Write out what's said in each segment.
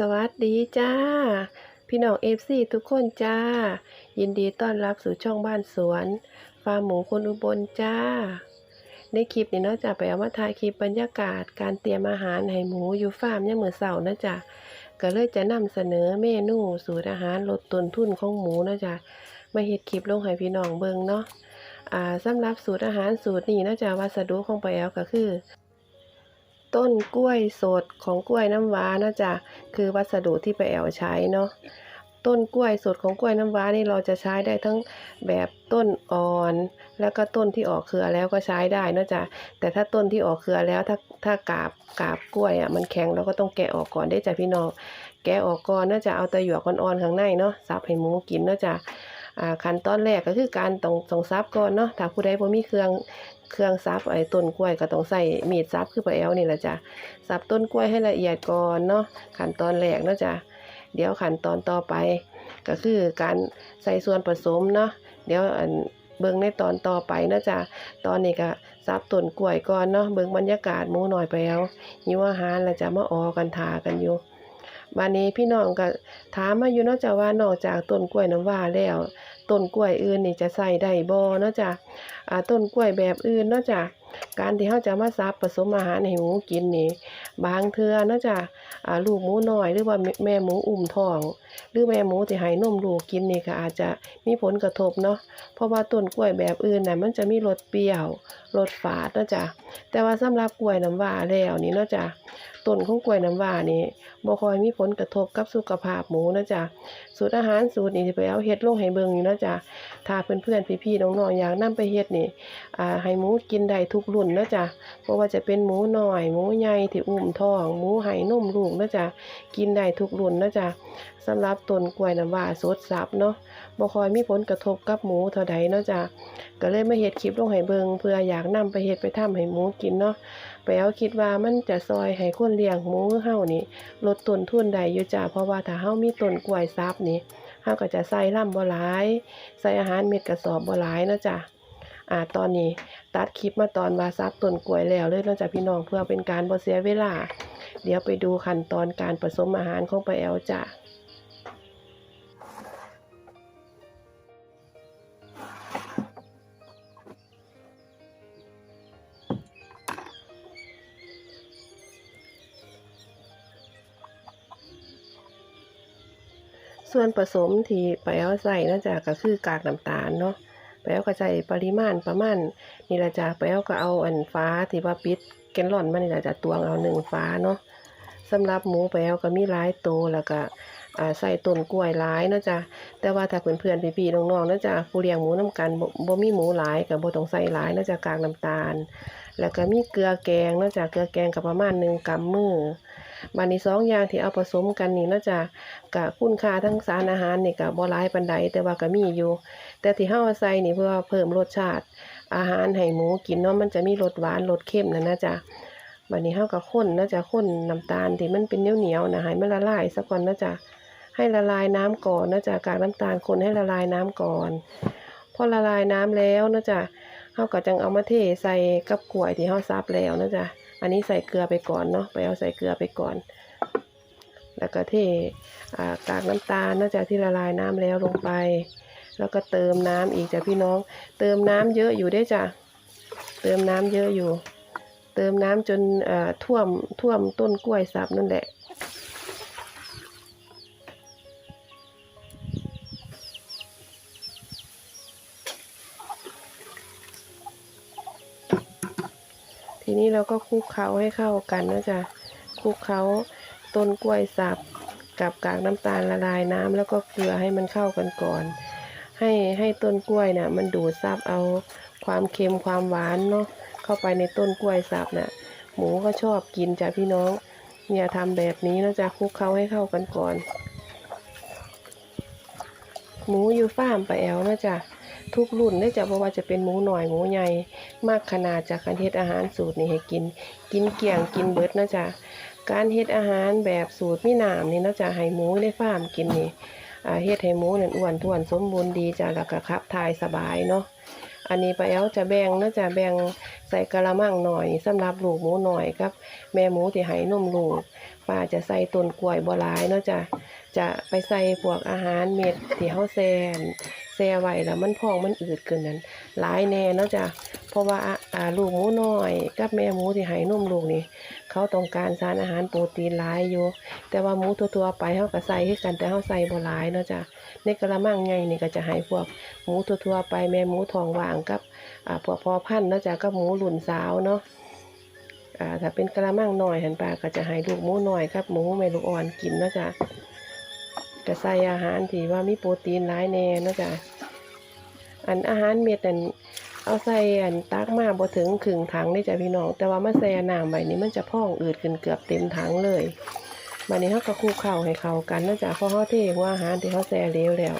สวัสดีจ้า พี่น้องเอฟซีทุกคนจ้า ยินดีต้อนรับสู่ช่องบ้านสวน ฟาร์มหมูคนอุบลจ้า ในคลิปนี้เนาะจะไปเอามาถ่ายคลิปบรรยากาศการเตรียมอาหารให้หมูอยู่ฟาร์มเนี่ยามมือนเสาร์นะจ๊ะก็เลยจะนำเสนอเมนูสูตรอาหารลดต้นทุนของหมูนะจ๊ะมาเฮ็ดคลิปลงให้พี่น้องเบิ่งเนาะอ่าสำหรับสูตรอาหารสูตรนี้นะจ๊ะวัสดุของไปาแอลก็คือ ต้นกล้วยสดของกล้วยน้ำว้านะจ๊ะคือวัสดุที่ไปแอลใช้เนาะต้นกล้วยสดของกล้วยน้ำว้านี่เราจะใช้ได้ทั้งแบบต้นอ่อน แล้วก็ต้นที่ออกเครือแล้วก็ใช้ได้นะจ๊ะแต่ถ้าต้นที่ออกเครือแล้วถ้าถ้ากาบกาบกล้วยอะมันแข็งเราก็ต้องแกะออกก่อนได้จ้ะพี่น้องแกะออกก่อนน่าจะเอาตะหยวกอ่อนๆข้างในเนาะซับให้หมูกินนะจ๊ะ ขั้นตอนแรกก็คือการต้องต้องซับก่อนเนาะถ้าผู้ใดบ่มีเครื่องเครื่องซับไอ้ต้นกล้วยก็ต้องใส่มีดซับคือปลาแอลนี่แหละจ้ะสับต้นกล้วยให้ละเอียดก่อนเนาะขั้นตอนแรกเนาะจ้ะเดี๋ยวขั้นตอนต่อไป ก็คือการใส่ส่วนผสมเนาะเดี๋ยวอันเบิ่งในตอนต่อไปเนาะจ้ะตอนนี้ก็สับต้นกล้วยก่อนเนาะ เบิ่งบรรยากาศมูหน่อยไปแล้วหิวอาหารแล้วจะมาออกันทากันอยู่ บานนี้พี่น้องก็ถามมาอยู่นาะจ้ะว่านอกจากต้นกล้วยน้ำว้าแล้วต้นกล้วยอื่นนี่จะใส่ได้บ่นาะจ้ะอ่าต้นกล้วยแบบอื่นนาะจ้ะการที่เขาจะมาซับผสมอาหารให้หมูกินนี่ บางเทือนาะจ้ะอ่าลูกหมูน้อยหรือว่าแม่หมูอุ้มท้อง หรือแม่หมูที่ให้นมลูกกินนี่ก็อาจจะมีผลกระทบเนาะเพราะว่าต้นกล้วยแบบอื่นน่ะมันจะมีรสเปรี้ยวรสฝาดนาะจ้ะแต่ว่าสำหรับกล้วยน้ำว้าแล้วนี่นาะจ้ะ ต้นของกล้วยน้ำว้านี่บ่คอยมีผลกระทบกับสุขภาพหมูนะจ้ะสูตรอาหารสูตรนี่ไปเอาเฮ็ดลงให้เบิ่งอยู่นะจ้ะถ้าเพื่อนๆพี่ๆน้องๆอยากนำไปเฮ็ดนี่อ่าให้หมูกินได้ทุกรุ่นนะจ๊ะเพราะว่าจะเป็นหมูน้อยหมูใหญ่ที่อุ้มท้องหมูไห่นมลูกนะจ๊ะกินได้ทุกรุ่นนะจ๊ะสำหรับต้นกล้วยน้ำว้าสดสับเนาะบ่คอยมีผลกระทบกับหมูเท่าใดเนาะจ๊ะก็เลยมาเฮ็ดคลิปลงให้เบิ่งเพื่ออยากนำไปเฮ็ดไปทำให้หมูกินเนาะ ไปเอาคิดว่ามันจะซอยให้คนเลี้ยงหมูเฮานี่ลดต้นทุนได้อยู่จ้ะเพราะว่าถ้าเฮามีต้นกล้วยซับนี่เฮาก็จะใส่ล่ำบ่หลาย ใส่อาหารเม็ดกระสอบบ่หลายนะจ้ะอ่าตอนนี้ตัดคลิปมาตอนว่าซับต้นกล้วยแล้วเลยนอกจากพี่น้องเพื่อเป็นการบ่เสียเวลา เดี๋ยวไปดูขั้นตอนการผสมอาหารของปลาแอลจ้ะ ส่วนผสมที่ปลาแอลใส่นั่นจ้ะก็คือกากน้ำตาลเนาะไปเอาก็ใส่ปริมาณประมาณนี่ละจ้ะไปเอาก็เอาอันฟ้าที่ว่าปิดแกนล่อนมันนี่ละจ้ะตวงเอาหนึ่งฟ้าเนาะสำหรับหมูไปเอาก็มีหลายตัวแล้วก็ใส่ต้นกล้วยหลายเนะจ้ะแต่ว่าถ้าเพื่อนๆพี่ๆน้องๆเนะจ้ะผู้เลี้ยงหมูน้กันบ่มีหมูหลายก็บ่ต้องใส่หลายเนะจ้ะกากน้ำตาล แล้วก็มีเกลือแกงเนะจ้ะเกลือแกงก็ประมาณหนึ่งกำมือ บันี้สองอย่างที่เอาผสมกันนี่นะจ้ะก็คุณค่าทั้งสารอาหารนี่ก็บ่หลายปานใดแต่ว่าก็มีอยู่ แต่ที่เฮาใส่นี่เพื่อเพิ่มรสชาติ อาหารให้หมูกินเนาะมันจะมีรสหวานรสเค็มนั่นะจ๊ะบัดนี้เฮาก็ข้นนะจ๊ะข้นน้ำตาลที่มันเป็นเหนียวๆนะให้มันละลายซะก่อนนะจ๊ะให้ละลายน้ำก่อนนะจ๊ะกากน้ำตาลคนให้ละลายน้ำก่อน พอละลายน้ำแล้วนะจ๊ะเฮาก็จังเอามาเทใส่กับกล้วยที่เฮาซับแล้วนะจ๊ะ อันนี้ใส่เกลือไปก่อนเนาะไปเอาใส่เกลือไปก่อน แล้วก็เทอ่ากากน้ำตาลนะจ๊ะที่ละลายน้ำแล้วลงไป แล้วก็เติมน้ำอีกจ้ะพี่น้อง เติมน้ำเยอะอยู่ได้จ้ะเติมน้ำเยอะอยู่ เติมน้ำจนอ่อท่วมท่วมต้นกล้วยสับนั่นแหละ นี้เราก็คลุกเคล้าให้เข้ากันนะจ๊ะคลุกเคล้าต้นกล้วยสับกับกากน้ำตาลละลายน้ำแล้วก็เกลือให้มันเข้ากันก่อน ให้ให้ต้นกล้วยน่ะ มันดูดซับเอาความเค็มความหวานเนาะเข้าไปในต้นกล้วยสับน่ะ หมูก็ชอบกินจ้ะพี่น้องเนี่ยทำแบบนี้นะจ๊ะคลุกเคล้าให้เข้ากันก่อน หมูอยู่ฟาร์มไปแอลนะจ๊ะ ทุกรุ่นได้จะเพราะว่าจะเป็นหมูหน่อยหมูใหญ่มากขนาดจากการเฮ็ดอาหารสูตรนี่ให้กิน กินเกี่ยงกินเบิดนะจ๊ะการเฮ็ดอาหารแบบสูตรมีหนามนี่นะจ๊ะให้หมูในฟาร์มกินนี่เฮ็ดให้หมูนั่นอ้วนท้วนสมบูรณ์ดีจ้ะแล้วก็ขับถ่ายสบายเนาะอันนี้ป้าแอลจะแบ่งเนาะจะแบ่งใส่กะละมังหน่อยสำหรับลูกหมูหน่อยครับ แม่หมูที่ให้นมลูกป้าจะใส่ต้นกล้วยบ่หลายเนาะจ้ะ จะไปใส่พวกอาหารเม็ดที่เฮาแซนแซ่ไว้แล้วมันพองมันอืดเกินนั้นหลายแน่เนาะจ้ะเพราะว่าอ่าลูกหมูน้อย กับแม่หมูที่ให้นมลูกนี่เขาต้องการสารอาหารโปรตีนหลายอยู่ แต่ว่าหมูทั่วๆไปเฮาก็ใส่คือกันแต่เฮาใส่บ่หลายเนาะจ้ะในกระมังใหญ่นี่ก็จะให้พวกหมูทั่วๆไปแม่หมูทองว่างกับอ่าพวกพอพันเนาะจ้ะกับหมูหลุนสาวเนาะอ่าถ้าเป็นกระมังหน้อยหันปลาก็จะให้ลูกหมูหน้อยกับหมูแม่ลูกอ่อนกินเนาะจ้ะ ก็ใส่อาหารที่ว่ามีโปรตีนหลายแน่เนาะจ้ะอันอาหารเม็ดนั่นเอาใส่อันตักมาบ่ถึงครึ่งถังได้จ้ะพี่น้อง แต่ว่ามาใส่น้ำใบนี้มันจะพองอืดขึ้นเกือบเต็มถังเลยบัดนี้เขาก็คลุกเข้าให้เข้ากันเนาะจ้ะเพราะเฮาเทหัวอาหารที่เขาแซ่เหลวแล้ว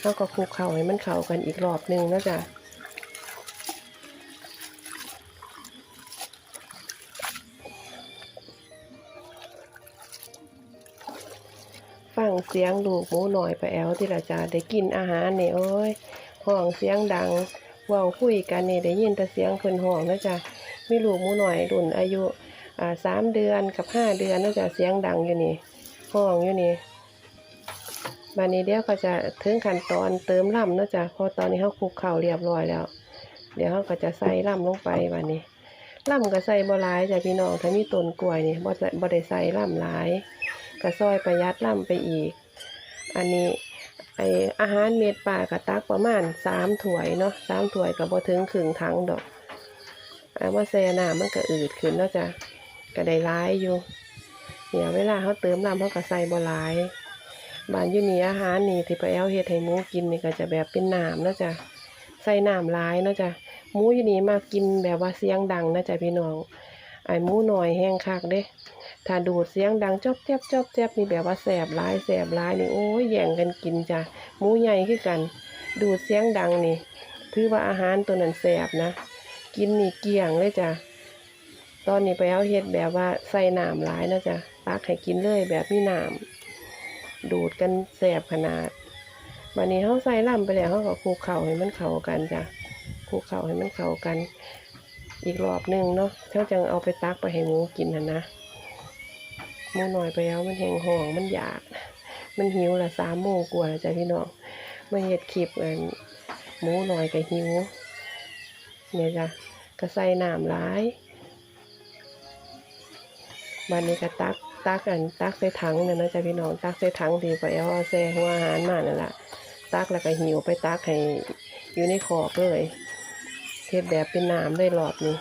เขาก็คลุกเข้าให้มันเข้ากันอีกรอบนึงเนาะจ้ะ ฟังเสียงลูกหมูหน่อยไปแอวที่ละจ้ะได้กินอาหารนี่โอ้ยห้องเสียงดังเว้าคุยกันเนี่ได้ยินแต่เสียงเพิ่นห้องนะจ๊ะมีลูกหมูหน่อยรุ่นอายุอ่าสามเดือนกับห้าเดือนนะจ๊ะเสียงดังอยู่นี่ห้องอยู่นี่บัดนี้เดี๋ยวก็จะถึงขั้นตอนเติมล่ำนะจ๊ะพอตอนนี้เขาคลุกเข่าเรียบร้อยแล้ว เดี๋ยวเขาก็จะใส่ล่ำลงไปบัดนี้ล่ำก็ใส่บ่หลายจ้ะพี่น้องถ้ามีต้นกล้วยนี่บ่ใส่บ่ได้ใส่ล่ำหลาย ก็ซอยประหยัดล่ำไปอีก อันนี้ไออาหารเม็ดป่ากระตักประมาณสามถ้วยเนาะสามถ้วยกับบ่ถึงครึ่งถังดอกเอามาแซ่น้ำมันก็อืดขึ้นเนาะจ้ะก็ได้ร้ายอยู่เนี่ยเวลาเขาเติมน้ำเขาก็ใส่บ่หลายบานยูนี่อาหารนี่ที่ป้าแอลเฮ็ดให้หมูกินนี่ก็จะแบบเป็นน้ำนะจ้ะใส่น้ำหลายนะจ้ะหมูยูนี่มากินแบบว่าเสียงดังนะจ้ะพี่น้องไอ้หมูหน่อยแห้งคักเด้ ถ้าดูดเสียงดังจอบแจ๊บจอบแจ๊บนี่แบบว่าแสบร้ายแสบร้ายนี่โอ้ยแย่งกันกินจ้ะหมูใหญ่คือกัน ดูดเสียงดังนี่ ถือว่าอาหารตัวนั้นแสบนะ กินนี่เกลี้ยงเลยจ้ะตอนนี้ไปเอาเฮ็ดแบบว่าใส่น้ำหลายนะจ้ะตักให้กินเลยแบบมีน้ำดูดกันแสบขนาดวันนี้เขาใส่ล่ำไปแล้วเขาก็คลุกเข่าให้มันเข้ากันจ้ะคลุกเข่าให้มันเข้ากัน อีกรอบหนึ่งเนาะเขาจังเอาไปตักไปให้หมูกินนะนะ หมูน้อยไปแล้วมันแหงห่องมันอยาก มันหิวละสามโมงกว่าแล้วจ้ะพี่น้องมาเฮ็ดคลิปอันหมูน้อยกับหิวเนี่ยจ้ะก็ใส่น้ำหลายบันนี้ก็ตักตักอันตักใส่ถังเนี่ยนะจ้ะพี่น้องตักใส่ถังที่ไปเอาแซ่หัวอาหารมานั่นแหละตักแล้วก็หิวไปตักให้อยู่ในขอบเลยเฮ็ดแบบเป็นน้ำได้หลอดนี่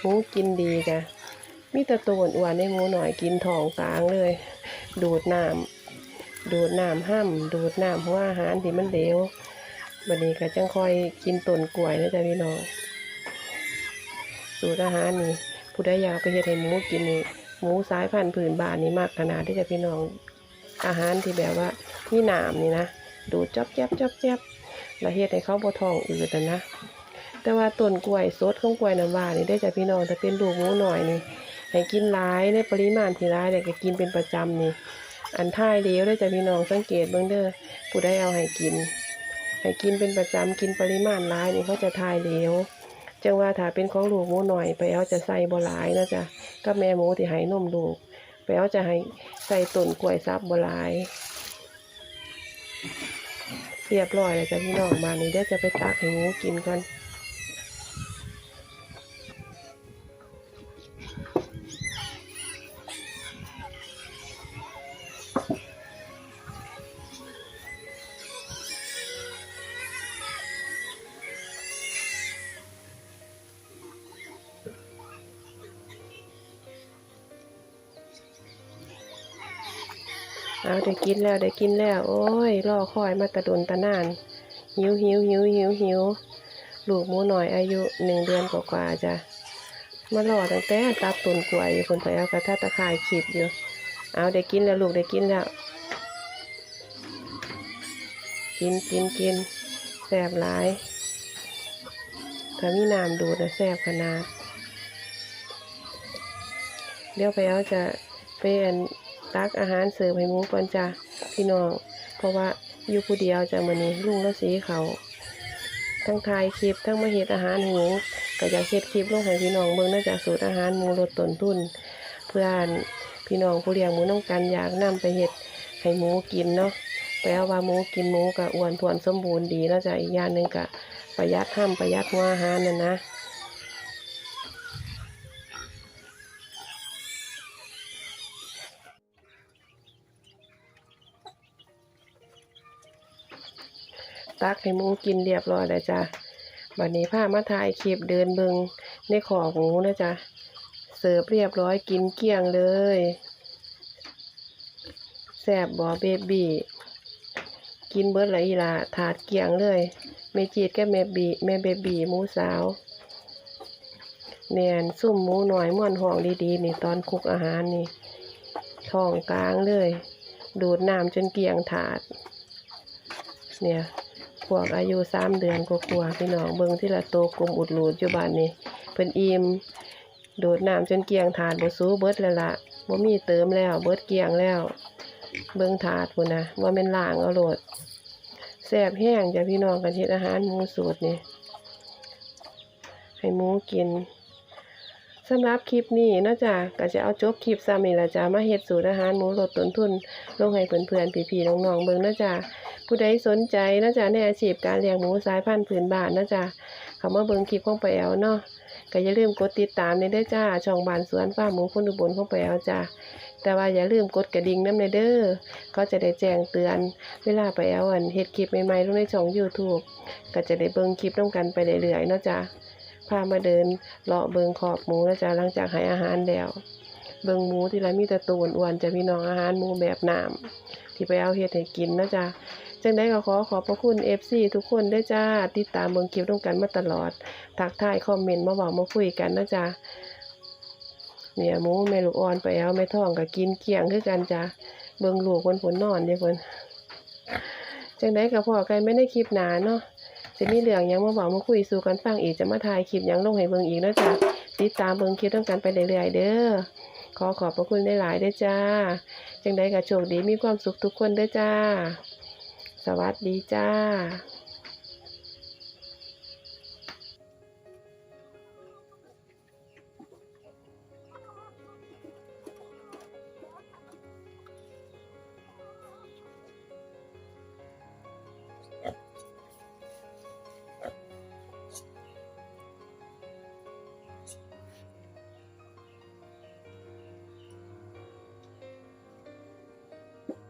หมูกินดีจ้ะ มีแต่ตัวอ้วนในหมูหน่อยกินท้องกลางเลย ดูดน้ำดูดน้ำห้ำดูดน้ำหัวอาหารที่มันเหลวบัดนี้ก็จังค่อยกินต้นกล้วยนะจ๊ะพี่น้องสูตรอาหารนี่ผู้ใดอยากเอาไปเฮ็ดให้หมูกินนี่หมูสายพันธุ์ผืนบ้านนี่มากขนาดที่จะพี่น้องอาหารที่แบบว่ามีน้ำนี่นะดูดจับแจ๊บจับแจ๊บล้วเฮ็ดให้เขาบ่ทองอืดนะแต่ว่าต้นกล้วยสดของกล้วยน้ำว้านี่ได้จากพี่น้องถ้าเป็นลูกหมูหน่อยนี่ ให้กินหลายในปริมาณที่หลายเด็กก็กินเป็นประจำนี่ อันท้ายเดียวได้จากพี่น้องสังเกตเบิ่งเด้อผู้ได้เอาให้กิน ให้กินเป็นประจำกินปริมาณหลายนี่เขาจะทายเหลวจังว่าถ้าเป็นของลูกหมูหน่อยไปเอาจะใส่บ่หลายนะจ๊ะกับแม่หมูที่ให้นมลูกไปเอาจะให้ใส่ต้นกล้วยซับบ่หลายเรียบร้อยแล้วจ้ะพี่น้องมานี่เดี๋ยวจะไปตักให้หมูกินกัน เอาได้กินแล้วได้กินแล้ว โอ้ยรอคอยมาตะดนตะนาน หิวหิวหิวหิวหิวลูกหมูหน่อยอายุหนึ่งเดือนกว่าๆจ้ะมารอตั้งแต่ตับตุนกล้วยอยู่คนไปเอากระทะตะข่ายขีดอยู่ เอาได้กินแล้วลูกได้กินแล้ว กินกินกินแซ่บหลายถ้ามีน้ำดูดนะแซ่บขนาดเดี๋ยวไปเอาจะเป็น ตักอาหารเสร์ฟให้หมูก่อนจ้ะพี่น้อง เพราะว่าอยู่ผู้เดียวจ้ะมื้อนี้ลุงแล้วสีเขาทั้งถ่ายคลิปทั้งมาเฮ็ดอาหารหมูก็อยากเฮ็ดคลิปลงให้พี่น้องเบิ่งเนื่องจากสูตรอาหารหมูลดต้นทุน เพื่อนพี่น้องผู้เลี้ยงหมูน้องกันอยากนํไปเฮ็ดให้หมูกินเนาะแปลว่าหมูกินหมูก็อ้วนท้วนสมบูรณ์ดีแล้วจ้ะอีกอย่างหนึ่งก็ประหยัดห้ำประหยัดหัวอาหารนั่นนะ ตักให้หมูกินเรียบร้อยแล้วจ้ะบัดนี้พามาถ่ายคลิปเดินเบิงในขอหมูนะจ๊ะ เสิร์ฟเรียบร้อยกินเกลี้ยงเลยแซ่บบ่เบบี้กินเบิดละอีหละถาดเกลี้ยงเลยแม่จีดกับแม่บีแม่เบบีหมูสาวแน่นซุ่มหมูหน่อยม่วนห้องดีๆ นี่ตอนคุกอาหารนี่ท้องกลางเลย ดูดน้ำจนเกลี้ยงถาด เนี่ย ขวบอายุสามเดือนกว่าพี่น้องเบิ้งที่ละโตกลมอุดหลูดอยู่บ้านนี่เพิ่นอิ่มโดดน้ำจนเกลียงถาดบ่ซูเบิดแล้วละบ่มีเติมแล้วเบิดเกลียงแล้ว เบิ้งถาดพุ่นนะว่าเป็นล่างเอาโลดแสบแห้งจ้ะพี่น้องกันเฮ็ดอาหารหมูสูตรนี่ให้หมูกิน สำหรับคลิปนี้นะจ๊ะก็จะเอาจบคลิปซ้ำนี่ละจ้ะมาเฮ็ดสูตรอาหารหมูลดต้นทุนลงให้เพื่อนๆพี่ๆน้องๆเบิ่งนะจ๊ะผู้ใดสนใจนะจ๊ะในอาชีพการเลี้ยงหมูสายพันธุ์พื้นบ้านนะจ๊ะเขามาเบิ่งคลิปของไปแอวเนาะก็อย่าลืมกดติดตามในเด้อจ้าช่องบ้านสวนฟาร์มหมูคนอุบลของไปแอวจ้าแต่ว่าอย่าลืมกดกระดิ่งน้ำในเด้อเขาจะได้แจ้งเตือน เวลาไปแอวอันเฮ็ดคลิปใหม่ๆลงในช่อง YouTube ก็จะได้เบิ่งคลิปน้ำกันไปเรื่อยๆเนาะจ้ะ พามาเดินเลาะเบิงขอบหมูนะจ๊ะหลังจากให้อาหารแล้ว เบิงหมูที่ไรมีแต่ตัวอ้วนจะพี่น้องอาหารหมูแบบน้ำที่ไปเอาเฮ็ดให้กินนะจ๊ะจังได้ก็ขอขอบพระคุณ FC ทุกคนได้วยจ้าติดตามเมืองคลิปต้องกันมาตลอด ทักทายคอมเมนต์มาบอกมาคุยกันนะจ๊ะเนี่ยหมูแม่ลูกอ่อนไปเอาแม่ท้องก็กินเกลี้ยงคือกันจ้ะเบิงลูกคนผลนอนเด้อเพิ่นจังได้ก็พอกันไม่ได้คลิปหนาเนาะ จะมีเรื่องยังมาบอกมาคุยสู่กันฟังอีกจะมาถ่ายคลิปยังลงให้เบิ่งอีกนะจ๊ะติดตามเบิ่งคลิปต้องกันไปเรื่อยๆเด้อขอขอบพระคุณหลายๆเด้อจ้า จังได้ก็โชคดีมีความสุขทุกคนเด้อจ้า สวัสดีจ้า